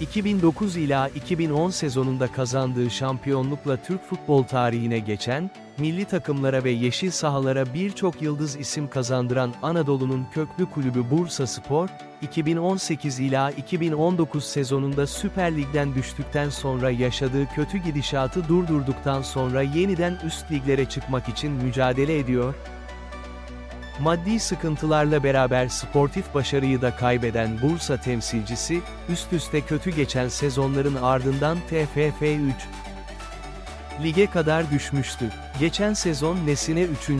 2009 ila 2010 sezonunda kazandığı şampiyonlukla Türk futbol tarihine geçen, milli takımlara ve yeşil sahalara birçok yıldız isim kazandıran Anadolu'nun köklü kulübü Bursa Spor, 2018 ila 2019 sezonunda Süper Lig'den düştükten sonra yaşadığı kötü gidişatı durdurduktan sonra yeniden üst liglere çıkmak için mücadele ediyor, Maddi sıkıntılarla beraber sportif başarıyı da kaybeden Bursa temsilcisi, üst üste kötü geçen sezonların ardından TFF 3 lige kadar düşmüştü. Geçen sezon Nesine 3.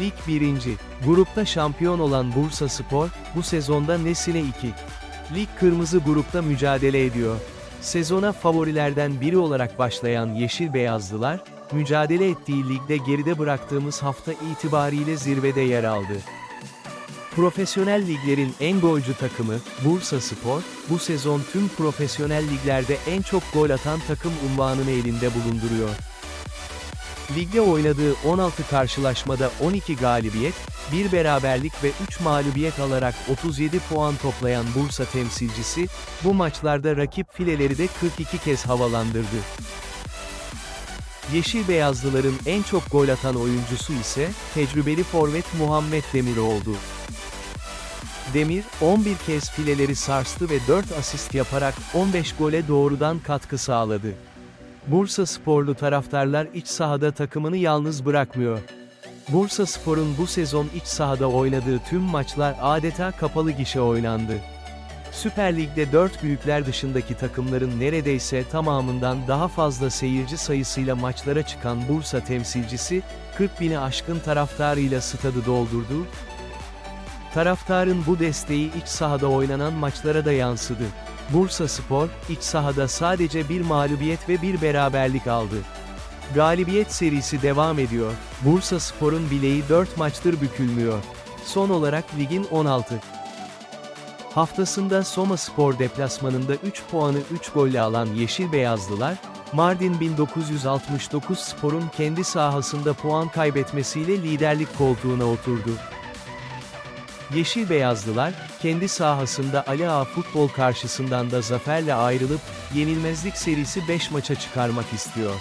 Lig 1. Grupta şampiyon olan Bursa Spor, bu sezonda Nesine 2. Lig Kırmızı grupta mücadele ediyor. Sezona favorilerden biri olarak başlayan Yeşil Beyazlılar, mücadele ettiği ligde geride bıraktığımız hafta itibariyle zirvede yer aldı. Profesyonel liglerin en golcü takımı, Bursa Spor, bu sezon tüm profesyonel liglerde en çok gol atan takım unvanını elinde bulunduruyor. Ligde oynadığı 16 karşılaşmada 12 galibiyet, 1 beraberlik ve 3 mağlubiyet alarak 37 puan toplayan Bursa temsilcisi, bu maçlarda rakip fileleri de 42 kez havalandırdı. Yeşil Beyazlıların en çok gol atan oyuncusu ise, tecrübeli forvet Muhammed Demir oldu. Demir, 11 kez fileleri sarstı ve 4 asist yaparak 15 gole doğrudan katkı sağladı. Bursa sporlu taraftarlar iç sahada takımını yalnız bırakmıyor. Bursa Spor'un bu sezon iç sahada oynadığı tüm maçlar adeta kapalı gişe oynandı. Süper Lig'de 4 büyükler dışındaki takımların neredeyse tamamından daha fazla seyirci sayısıyla maçlara çıkan Bursa temsilcisi, 40 bini aşkın taraftarıyla stadı doldurdu. Taraftarın bu desteği iç sahada oynanan maçlara da yansıdı. Bursa Spor, iç sahada sadece bir mağlubiyet ve bir beraberlik aldı. Galibiyet serisi devam ediyor. Bursa Spor'un bileği 4 maçtır bükülmüyor. Son olarak ligin 16. Haftasında Soma Spor deplasmanında 3 puanı 3 golle alan Yeşil Beyazlılar, Mardin 1969 Spor'un kendi sahasında puan kaybetmesiyle liderlik koltuğuna oturdu. Yeşil Beyazlılar, kendi sahasında Ali Ağa futbol karşısından da zaferle ayrılıp, yenilmezlik serisi 5 maça çıkarmak istiyor.